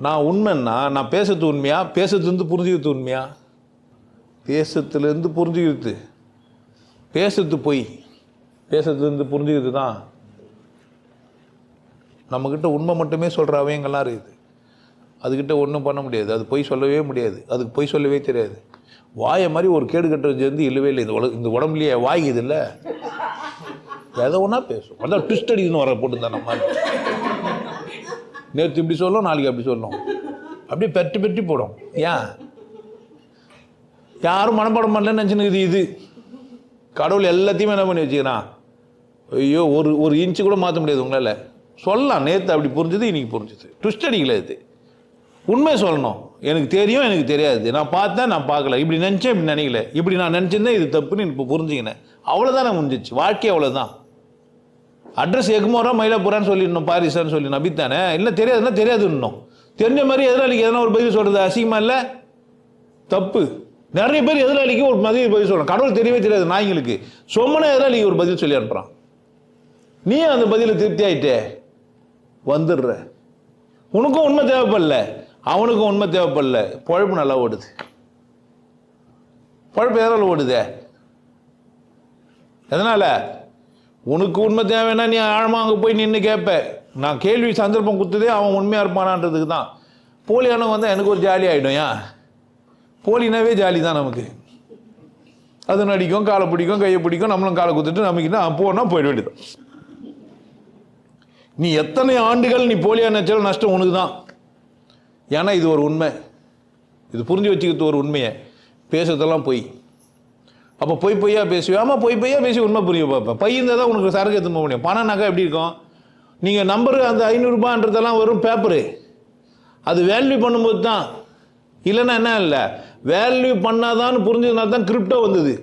நான் உண்மைன்னா நான் பேசுறது உண்மையா? பேசுறதுலேருந்து புரிஞ்சுக்கிறது உண்மையா? பேசுறதுலேருந்து புரிஞ்சுக்கிறது. பேசுறது பொய். பேசுறதுலேருந்து புரிஞ்சுக்கிறது தான். நம்மக்கிட்ட உண்மை மட்டுமே சொல்கிற அவையங்கள்லாம் இருக்குது. அதுக்கிட்ட ஒன்றும் பண்ண முடியாது. அது பொய் சொல்லவே முடியாது. அதுக்கு பொய் சொல்லவே தெரியாது. வாயை மாதிரி ஒரு கேடு கட்டுறது வந்து இல்லவே இல்லை. இந்த உலக இந்த உடம்புலையே வாய் இது இல்லை? எதை ஒன்றா பேசும். அதான் ட்விஸ்ட் அடிக்குதுன்னு வர போட்டுருந்தேன் நம்ம. நேற்று இப்படி சொல்லும் நாளைக்கு அப்படி சொல்லும். அப்படியே பெட்டி பெட்டி போடும். ஏன்? யாரும் மனப்பாடம் பண்ணலன்னு நினச்சினுக்குது இது. கடவுள் எல்லாத்தையுமே என்ன பண்ணி வச்சுக்கிறான்? ஐயோ ஒரு ஒரு இன்ச்சு கூட மாற்ற முடியாது உங்களால். சொல்லலாம் நேற்று அப்படி புரிஞ்சுது இன்னைக்கு புரிஞ்சுது. ட்விஸ்ட் அடிக்கல இது. உண்மை சொல்லணும். எனக்கு தெரியும் எனக்கு தெரியாது. நான் பார்த்தேன் நான் பார்க்கல. இப்படி நினச்சேன் இப்படி நினைக்கல. இப்படி நான் நினச்சிருந்தேன் இது தப்புன்னு இப்போ புரிஞ்சுக்கினேன். அவ்வளோதான் நான் முடிஞ்சிச்சு. வாழ்க்கை அவ்வளோதான் அட்ரஸ் எக்மோரா மயிலாப்பூரான்னு சொல்லிடணும் பாரிஸான்னு சொல்லி தானே? இல்லை தெரியாதுன்னா தெரியாது இன்னும். தெரிஞ்ச மாதிரி எதிராளிக்கு எதனா ஒரு பதில் சொல்கிறது அசிங்கமாக இல்லை? தப்பு. நிறைய பேர் எதிராளிக்கு ஒரு பதில் பதில் சொல்கிறான் கடவுள் தெரியவே தெரியாது நாய்களுக்கு சொம்மன எதிராளிக்கு ஒரு பதில் சொல்லி அனுப்புகிறான் நீ அந்த பதில திருப்தி ஆயிட்டே? வந்துடுற. உனக்கும் உண்மை தேவைப்படல. அவனுக்கும் உண்மை தேவைப்படல. பொழப்பு நல்லா ஓடுது. பொழப்பு எதனால் ஓடுதே? எதனால்? உனக்கு உண்மை தேவைன்னா நீ ஆழமாக அங்கே போய் நின்று கேட்ப நான் கேள்வி சந்தர்ப்பம் கொடுத்ததே அவன் உண்மையாக இருப்பானான்றதுக்கு தான். போலியானவன் வந்தால் எனக்கு ஒரு ஜாலி ஆகிடும் ஏன் போலினாவே ஜாலி தான் நமக்கு. அது நடிக்கும் காலை பிடிக்கும் கையை பிடிக்கும் நம்மளும் காலை குத்துட்டு நமக்கு என்ன போனால் போயிட வேண்டியது நீ எத்தனை ஆண்டுகள் நீ போலியா நினைச்சாலும் நஷ்டம் உனக்கு தான். ஏன்னா இது ஒரு உண்மை. இது புரிஞ்சு வச்சுக்கிறது ஒரு உண்மையை. பேசுறதெல்லாம் பொய். அப்போ பொய் பொய்யா பேசுவேன் ஆமாம் பொய் பொய்யா பேசி உண்மை புரிய பார்ப்பேன் பை இருந்தால் தான் உனக்கு சரக்கு எடுத்து போக முடியும். பணம் நகை எப்படி இருக்கும்? நீங்கள் நம்பரு அந்த ஐநூறுரூபான்றதெல்லாம் வரும் பேப்பரு அது வேல்யூ பண்ணும்போது தான். இல்லைன்னா என்ன இல்லை? வேல்யூ பண்ணாதான்னு புரிஞ்சதுனால தான் கிரிப்டோ வந்தது.